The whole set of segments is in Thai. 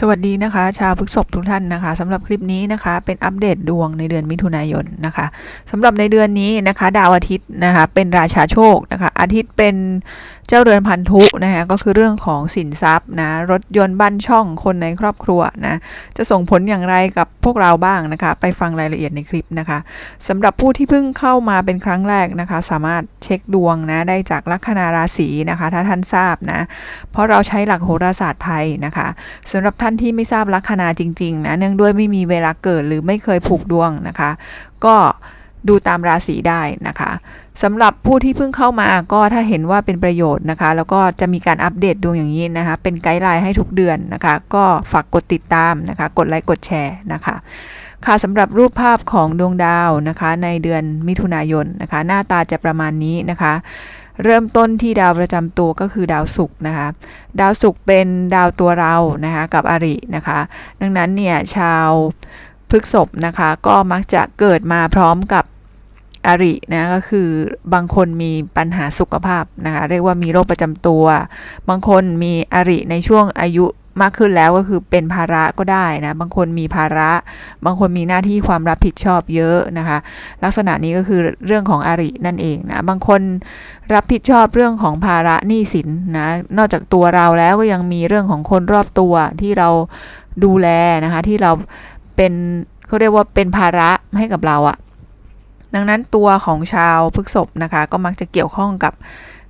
สวัสดีนะคะ ชาวพฤกษบทุกท่านนะคะสำหรับคลิปนี้นะคะ เป็นอัปเดตดวงในเดือนมิถุนายนนะคะสำหรับในเดือนนี้นะคะ ดาวอาทิตย์นะคะ เป็นราชาโชคนะคะ อาทิตย์เป็น เจ้าเรือนพันธุนะคะก็คือเรื่องของสินทรัพย์นะรถยนต์บ้านช่องคนในครอบครัวนะจะส่งผลอย่างไรกับพวกเราบ้างนะคะ ไปฟังรายละเอียดในคลิปนะคะสำหรับผู้ที่เพิ่งเข้ามาเป็นครั้งแรกนะคะ สามารถเช็คดวงนะได้จากลัคนาราศีนะคะ ถ้าท่านทราบนะเพราะเราใช้หลักโหราศาสตร์ไทยนะคะสำหรับท่านที่ไม่ทราบลัคนาจริงๆนะเนื่องด้วยไม่มีเวลาเกิดหรือไม่เคยผูกดวงนะคะ ก็ดูตามราศีได้นะคะ สำหรับผู้ที่เพิ่งเข้ามาก็ถ้าเห็นว่าเป็นประโยชน์นะคะ แล้วก็จะมีการอัปเดตดวงอย่างนี้นะคะ เป็นไกด์ไลน์ให้ทุกเดือนนะคะ ก็ฝากกดติดตามนะคะ กดไลค์กดแชร์นะคะ ค่ะสำหรับรูปภาพของดวงดาวนะคะ ในเดือนมิถุนายนนะคะ หน้าตาจะประมาณนี้นะคะเริ่มต้นที่ดาวประจำตัวก็คือดาวศุกร์นะคะ ดาวศุกร์เป็นดาวตัวเรานะคะกับอรินะคะ ดังนั้นเนี่ยชาวพฤกษภนะคะก็มักจะเกิดมาพร้อมกับ อรินะก็คือบางคนมีปัญหาสุขภาพนะคะเรียกว่ามีโรคประจำตัว บางคนมีอริในช่วงอายุมากขึ้นแล้วก็คือเป็นภาระก็ได้นะ บางคนมีภาระ บางคนมีหน้าที่ความรับผิดชอบเยอะนะคะ ลักษณะนี้ก็คือเรื่องของอรินั่นเองนะ บางคนรับผิดชอบเรื่องของภาระหนี้สินนะ นอกจากตัวเราแล้วก็ยังมีเรื่องของคนรอบตัวที่เราดูแลนะคะ ที่เราเป็นเขาเรียกว่าเป็นภาระให้กับเราอะ ดังนั้นตัวของชาวพฤกษภนะคะ ก็มักจะเกี่ยวข้องกับ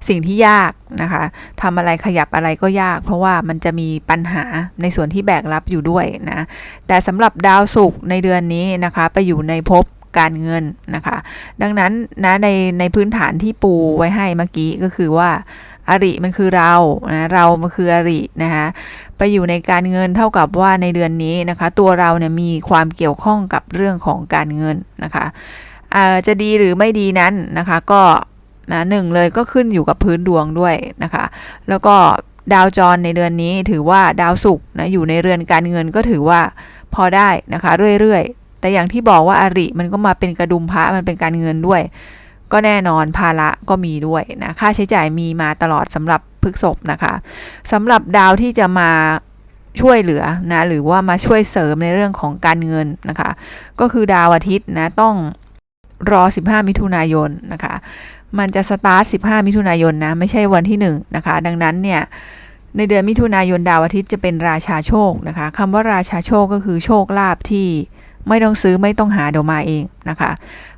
สิ่งที่ยากนะคะทำอะไรขยับอะไรก็ยาก เพราะว่ามันจะมีปัญหาในส่วนที่แบกรับอยู่ด้วยนะ แต่สำหรับดาวศุกร์ในเดือนนี้นะคะ ไปอยู่ในภพการเงินนะคะ ดังนั้นนะในในพื้นฐานที่ปูไว้ให้เมื่อกี้ก็คือว่าอริมันคือเรานะเรามันคืออรินะคะไปอยู่ในการเงินเท่ากับว่าในเดือนนี้นะคะ ตัวเราเนี่ยมีความเกี่ยวข้องกับเรื่องของการเงินนะคะ จะดีหรือไม่ดีนั้นนะคะก็นะหนึ่งเลยก็ขึ้นอยู่กับพื้นดวงด้วยนะคะ แล้วก็ดาวจรในเดือนนี้ถือว่าดาวศุกร์นะอยู่ในเรือนการเงินก็ถือว่าพอได้นะคะเรื่อยๆ แต่อย่างที่บอกว่าอาริมันก็มาเป็นกระดุมพระมันเป็นการเงินด้วย ก็แน่นอนภาระก็มีด้วยนะค่าใช้จ่ายมีมาตลอดสำหรับพฤกษบนะคะสำหรับดาวที่จะมาช่วยเหลือนะหรือว่ามาช่วยเสริมในเรื่องของการเงินนะคะ ก็คือดาวอาทิตย์นะต้อง รอ 15 มิถุนายนนะคะ มันจะสตาร์ท 15 มิถุนายนนะ ไม่ใช่วันที่ 1 นะคะ ดังนั้นเนี่ย ในเดือนมิถุนายนดาวอาทิตย์จะเป็นราชาโชคนะคะคำว่าราชาโชคก็คือโชคลาภที่ไม่ต้องซื้อไม่ต้องหาเดี๋ยวมาเองนะคะ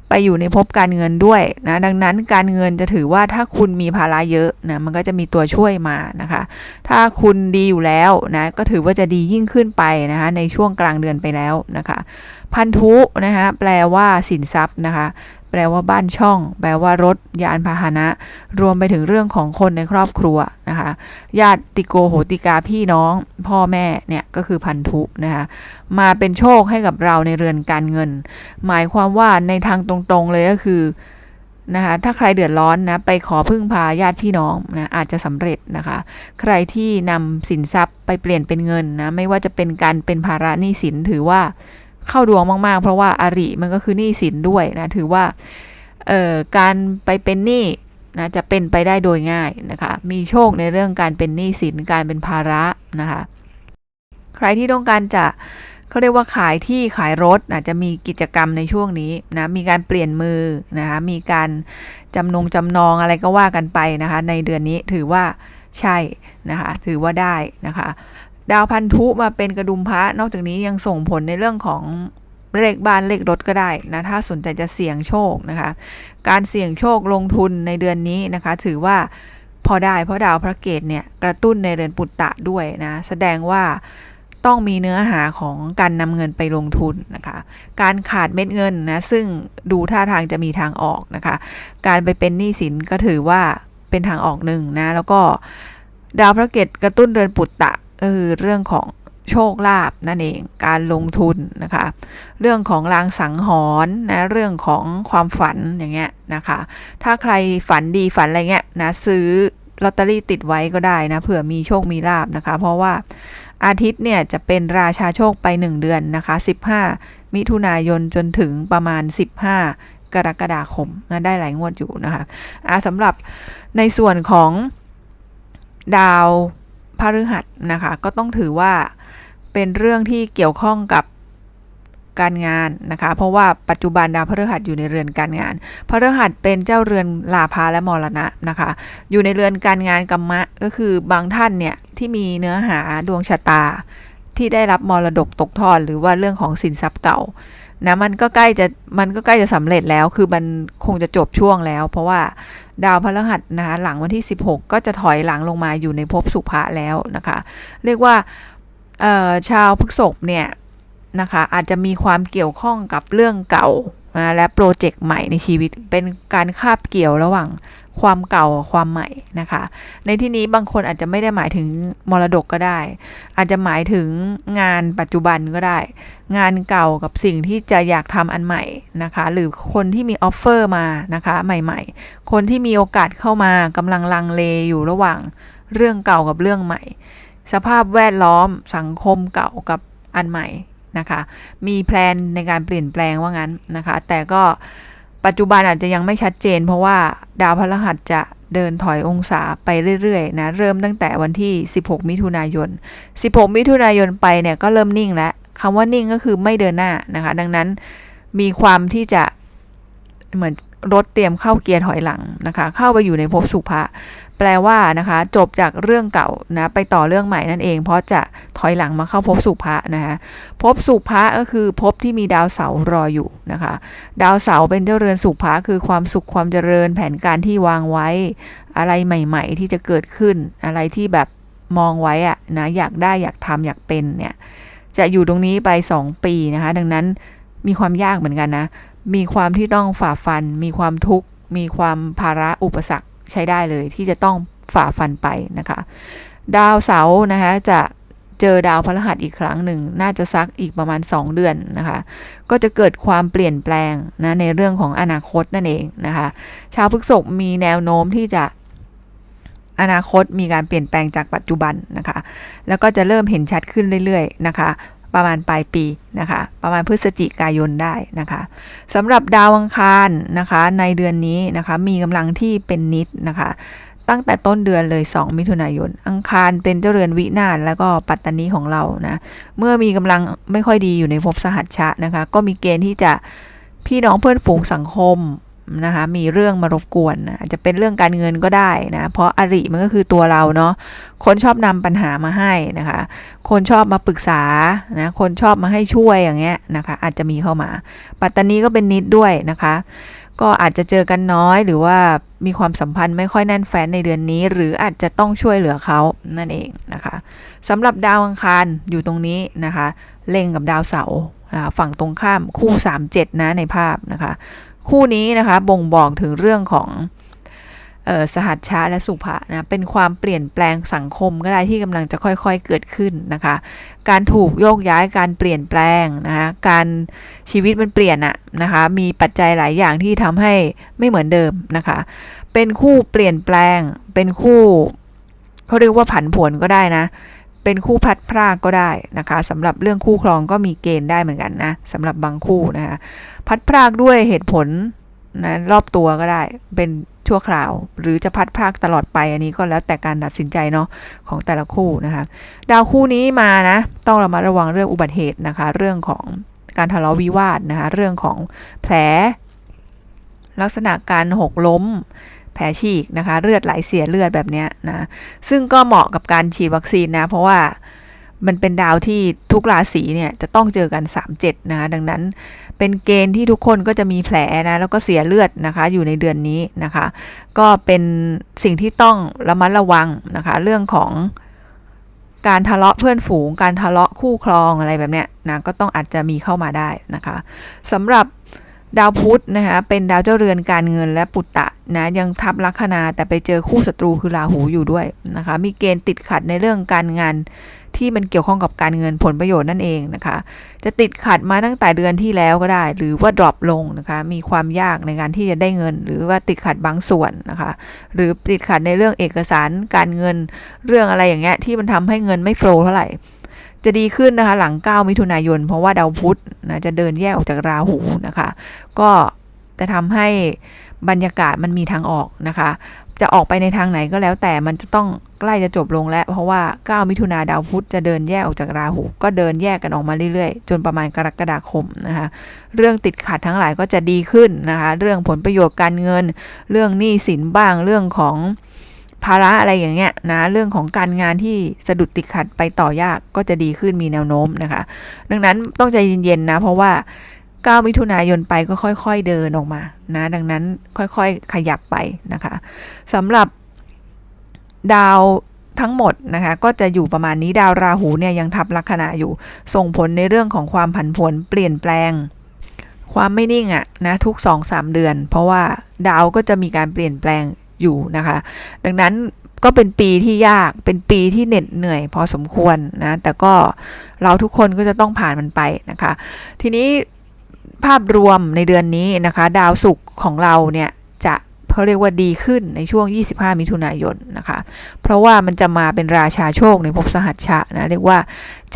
ไปอยู่ในภพการเงินด้วยนะ ดังนั้นการเงินจะถือว่าถ้าคุณมีภาระเยอะนะ มันก็จะมีตัวช่วยมานะคะ ถ้าคุณดีอยู่แล้วนะ ก็ถือว่าจะดียิ่งขึ้นไปนะคะ ในช่วงกลางเดือนไปแล้วนะคะ พันธุนะคะแปลว่าสินทรัพย์นะคะ แปลว่าบ้านช่อง แปลว่ารถ ยานพาหนะ รวมไปถึงเรื่องของคนในครอบครัวนะคะญาติโกโหติกาพี่น้อง พ่อแม่เนี่ยก็คือพันธุนะคะมาเป็นโชคให้กับเราในเรือนการเงิน หมายความว่าในทางตรงๆเลยก็คือนะคะถ้าใครเดือดร้อนนะไปขอพึ่งพาญาติพี่น้องนะอาจจะสำเร็จนะคะ ใครที่นำสินทรัพย์ไปเปลี่ยนเป็นเงินนะไม่ว่าจะเป็นการเป็นภาระหนี้สินถือว่า เข้าดวงมากๆ เพราะว่าอาริมันก็คือหนี้สินด้วยนะ ถือว่าเอ่อการไปเป็นหนี้นะจะเป็นไปได้โดยง่ายนะคะ มีโชคในเรื่องการเป็นหนี้สินการเป็นภาระนะคะ ใครที่ต้องการจะเขาเรียกว่าขายที่ขายรถอาจจะมีกิจกรรมในช่วงนี้นะมีการเปลี่ยนมือนะคะมีการจำนงจำนองอะไรก็ว่ากันไปนะคะ ในเดือนนี้ถือว่าใช่นะคะถือว่าได้นะคะ ดาวพันธุมาเป็นกระดุมพระ นอกจากนี้ยังส่งผลในเรื่องของเลขบ้านเลขรถก็ได้นะ ถ้าสนใจจะเสี่ยงโชคนะคะ การเสี่ยงโชคลงทุนในเดือนนี้นะคะ ถือว่าพอได้เพราะดาวพระเกตเนี่ยกระตุ้นในเรือนปุตตะด้วยนะ แสดงว่าต้องมีเนื้อหาของการนำเงินไปลงทุนนะคะ การขาดเม็ดเงินนะ ซึ่งดูท่าทางจะมีทางออกนะคะ การไปเป็นหนี้สินก็ถือว่าเป็นทางออกหนึ่งนะ แล้วก็ดาวพระเกตกระตุ้นเรือนปุตตะ ก็คือเรื่องของโชคลาภนั่นเองการลงทุนนะคะ เรื่องของรางสังหรณ์นะเรื่องของความฝันอย่างเงี้ยนะคะ ถ้าใครฝันดีฝันอะไรเงี้ยนะซื้อลอตเตอรี่ติดไว้ก็ได้นะเผื่อมีโชคมีลาบนะคะ เพราะว่าอาทิตย์เนี่ยจะเป็นราชาโชคไป 1 เดือนนะคะ 15 มิถุนายนจนถึงประมาณ 15 กรกฎาคมนะได้หลายงวดอยู่นะคะะสำหรับในส่วนของดาว พฤหัสนะคะ ก็ต้องถือว่าเป็นเรื่องที่เกี่ยวข้องกับการงานนะคะ เพราะว่าปัจจุบันดาวพฤหัสอยู่ในเรือนการงานพฤหัสเป็นเจ้าเรือนลาภาและมรณะนะคะ อยู่ในเรือนการงานกรรมะก็คือบางท่านเนี่ยที่มีเนื้อหาดวงชะตาที่ได้รับมรดกตกทอดหรือว่าเรื่องของสินทรัพย์เก่า นะมันก็ใกล้จะมันก็ใกล้จะสำเร็จแล้ว คือมันคงจะจบช่วงแล้ว เพราะว่าดาวพฤหัสนะคะหลังวันที่ 16 ก็จะถอยหลังลงมาอยู่ในภพสุภะแล้วนะคะ เรียกว่าชาวพฤษภเนี่ยนะคะอาจจะมีความเกี่ยวข้องกับเรื่องเก่านะและโปรเจกต์ใหม่ในชีวิตเป็นการคาบเกี่ยวระหว่าง ความเก่าความใหม่นะคะ ในที่นี้บางคนอาจจะไม่ได้หมายถึงมรดกก็ได้ อาจจะหมายถึงงานปัจจุบันก็ได้ งานเก่ากับสิ่งที่จะอยากทำอันใหม่นะคะ หรือคนที่มีออฟเฟอร์มานะคะ ใหม่ ๆ คนที่มีโอกาสเข้ามากำลังลังเลอยู่ระหว่างเรื่องเก่ากับเรื่องใหม่ สภาพแวดล้อมสังคมเก่ากับอันใหม่นะคะ มีแพลนในการเปลี่ยนแปลงว่างั้นนะคะ แต่ก็ ปัจจุบันอาจจะยังไม่ชัดเจน เพราะว่าดาวพฤหัสจะเดินถอยองศาไปเรื่อยๆนะเริ่มตั้งแต่วันที่ 16 มิถุนายน 16 มิถุนายนไปเนี่ยก็เริ่มนิ่งแล้วคำว่านิ่งก็คือไม่เดินหน้านะคะ ดังนั้นมีความที่จะเหมือน รถเตรียมเข้าเกียร์ถอยหลังนะคะ เข้าไปอยู่ในภพสุภะแปลว่านะคะ จบจากเรื่องเก่านะไปต่อเรื่องใหม่นั่นเอง เพราะจะถอยหลังมาเข้าภพสุภะนะคะภพสุภะก็คือภพที่มีดาวเสาร์รออยู่นะคะ ดาวเสาร์เป็นเจ้าเรือนสุภะคือความสุขความเจริญแผนการที่วางไว้ อะไรใหม่ ๆ ที่จะเกิดขึ้น อะไรที่แบบมองไว้อะนะอยากได้อยากทำอยากเป็นเนี่ยจะอยู่ตรงนี้ไป 2 ปีนะคะ ดังนั้นมีความยากเหมือนกันนะ มีความที่ต้องฝ่าฟัน มีความทุกข์ มีความภาระอุปสรรคใช้ได้เลย ที่จะต้องฝ่าฟันไปนะคะ ดาวเสาร์นะคะจะเจอดาวพฤหัสอีกครั้งหนึ่ง น่าจะซักอีกประมาณ 2 เดือนนะคะ ก็จะเกิดความเปลี่ยนแปลงนะในเรื่องของอนาคตนั่นเองนะคะ ชาวพฤษภมีแนวโน้มที่จะอนาคตมีการเปลี่ยนแปลงจากปัจจุบันนะคะ แล้วก็จะเริ่มเห็นชัดขึ้นเรื่อยๆนะคะ ประมาณปลายปีนะคะ ประมาณพฤศจิกายนได้นะคะสำหรับดาวอังคารนะคะ ในเดือนนี้นะคะ มีกำลังที่เป็นนิดนะคะ ตั้งแต่ต้นเดือนเลย 2 มิถุนายน อังคารเป็นเจ้าเรือนวินาศแล้วก็ปัตตานีของเรานะ เมื่อมีกำลังไม่ค่อยดีอยู่ในภพสหัชชะนะคะ ก็มีเกณฑ์ที่จะพี่น้องเพื่อนฝูงสังคม นะคะมีเรื่องมารบกวนอาจจะเป็นเรื่องการเงินก็ได้นะเพราะอริมันก็คือตัวเราเนาะคนชอบนำปัญหามาให้นะคะ คนชอบมาปรึกษานะคนชอบมาให้ช่วยอย่างเงี้ยนะคะ อาจจะมีเข้ามา ปัตตานีก็เป็นนิดด้วยนะคะ ก็อาจจะเจอกันน้อยหรือว่ามีความสัมพันธ์ไม่ค่อยแน่นแฟ้นในเดือนนี้ หรืออาจจะต้องช่วยเหลือเขานั่นเองนะคะสำหรับดาวอังคารอยู่ตรงนี้นะคะเล็งกับดาวเสาร์ฝั่งตรงข้ามคู่ 37 นะในภาพนะคะ คู่นี้นะคะบ่งบอกถึงเรื่องของออสหัชชาและสุภะนะเป็นความเปลี่ยนแปลงสังคมก็ได้ที่กำลังจะค่อยๆเกิดขึ้นนะคะ การถูกโยกย้ายการเปลี่ยนแปลงนะคะการชีวิตมันเปลี่ยนอะนะคะมีปัจจัยหลายอย่างที่ทำให้ไม่เหมือนเดิมนะคะ เป็นคู่เปลี่ยนแปลงเป็นคู่เขาเรียกว่าผันผวนก็ได้นะ เป็นคู่พลัดพรากก็ได้นะคะสำหรับเรื่องคู่ครองก็มีเกณฑ์ได้เหมือนกันนะสำหรับบางคู่นะคะพัดพรากด้วยเหตุผลนะรอบตัวก็ได้เป็นชั่วคราว หรือจะพัดพรากตลอดไปอันนี้ก็แล้วแต่การตัดสินใจเนาะของแต่ละคู่นะคะดาวคู่นี้มานะต้องระมัดระวังเรื่องอุบัติเหตุนะคะ เรื่องของการทะเลาะวิวาทนะคะเรื่องของแผล ลักษณะการหกล้ม แผลฉีกนะคะ เลือดไหลเสียเลือดแบบนี้นะ ซึ่งก็เหมาะกับการฉีดวัคซีนนะ เพราะว่ามันเป็นดาวที่ทุกราศีเนี่ยจะต้องเจอกัน 37นะคะดังนั้นเป็นเกณฑ์ที่ทุกคนก็จะมีแผลนะ แล้วก็เสียเลือดนะคะ อยู่ในเดือนนี้นะคะ ก็เป็นสิ่งที่ต้องระมัดระวังนะคะ เรื่องของการทะเลาะเพื่อนฝูง การทะเลาะคู่ครองอะไรแบบเนี้ยนะก็ต้องอาจจะมีเข้ามาได้นะคะสำหรับ ดาวพุธนะคะเป็นดาวเจ้าเรือนการเงินและปุตตะนะยังทับลัคนาแต่ไปเจอคู่ศัตรูคือราหูอยู่ด้วยนะคะมีเกณฑ์ติดขัดในเรื่องการงานที่มันเกี่ยวข้องกับการเงินผลประโยชน์นั่นเองนะคะ จะติดขัดมาตั้งแต่เดือนที่แล้วก็ได้ หรือว่าดรอปลงนะคะมีความยากในการที่จะได้เงิน หรือว่าติดขัดบางส่วนนะคะหรือติดขัดในเรื่องเอกสารการเงินเรื่องอะไรอย่างเงี้ยที่มันทำให้เงินไม่โฟล์เท่าไหร่ จะดีขึ้นนะคะ หลัง 9 มิถุนายน เพราะว่าดาวพุธนะจะเดินแยกออกจากราหูนะคะ ก็จะทำให้บรรยากาศมันมีทางออกนะคะ จะออกไปในทางไหนก็แล้วแต่มันจะต้องใกล้จะจบลงแล้ว เพราะว่า 9 มิถุนาดาวพุธจะเดินแยกออกจากราหู ก็เดินแยกกันออกมาเรื่อยๆ จนประมาณกรกฎาคมนะคะ เรื่องติดขัดทั้งหลายก็จะดีขึ้นนะคะ เรื่องผลประโยชน์การเงิน เรื่องหนี้สินบ้าง เรื่องของ ภาระอะไรอย่างเงี้ยนะเรื่องของการงานที่สะดุดติดขัดไปต่อยากก็จะดีขึ้นมีแนวโน้มนะคะ ดังนั้นต้องใจเย็นๆนะเพราะว่า 9 มิถุนายนไปก็ค่อยๆเดินออกมานะดังนั้นค่อยๆขยับไปนะคะสำหรับดาวทั้งหมดนะคะก็จะอยู่ประมาณนี้ดาวราหูเนี่ยยังทับลัคนาอยู่ ส่งผลในเรื่องของความผันผวนเปลี่ยนแปลง ความไม่นิ่งอะนะทุก 2-3 เดือน เพราะว่าดาวก็จะมีการเปลี่ยนแปลง อยู่นะคะ ดังนั้นก็เป็นปีที่ยากเป็นปีที่เหน็ดเหนื่อยพอสมควรนะแต่ก็เราทุกคนก็จะต้องผ่านมันไปนะคะ ทีนี้ภาพรวมในเดือนนี้นะคะ ดาวศุกร์ของเราเนี่ยจะเขาเรียกว่าดีขึ้นในช่วง 25 มิถุนายนนะคะ เพราะว่ามันจะมาเป็นราชาโชคในภพสหัชชะนะ เรียกว่า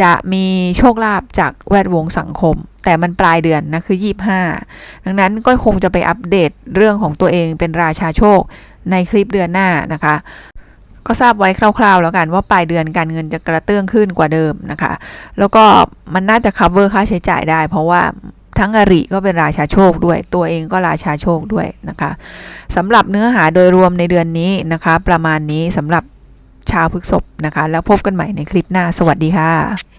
จะมีโชคลาภจากแวดวงสังคม แต่มันปลายเดือนนะคือ 25 ดังนั้นก็คงจะไปอัปเดตเรื่องของตัวเองเป็นราชาโชค ในคลิปเดือนหน้านะคะ ก็ทราบไว้คร่าวๆ แล้วกันว่าปลายเดือนการเงินจะกระเตื้องขึ้นกว่าเดิมนะคะ แล้วก็มันน่าจะ cover ค่าใช้จ่ายได้ เพราะว่าทั้งอริก็เป็นราชาโชคด้วย ตัวเองก็ราชาโชคด้วยนะคะสำหรับเนื้อหาโดยรวมในเดือนนี้นะคะ ประมาณนี้สำหรับชาวพฤกษภนะคะ แล้วพบกันใหม่ในคลิปหน้า สวัสดีค่ะ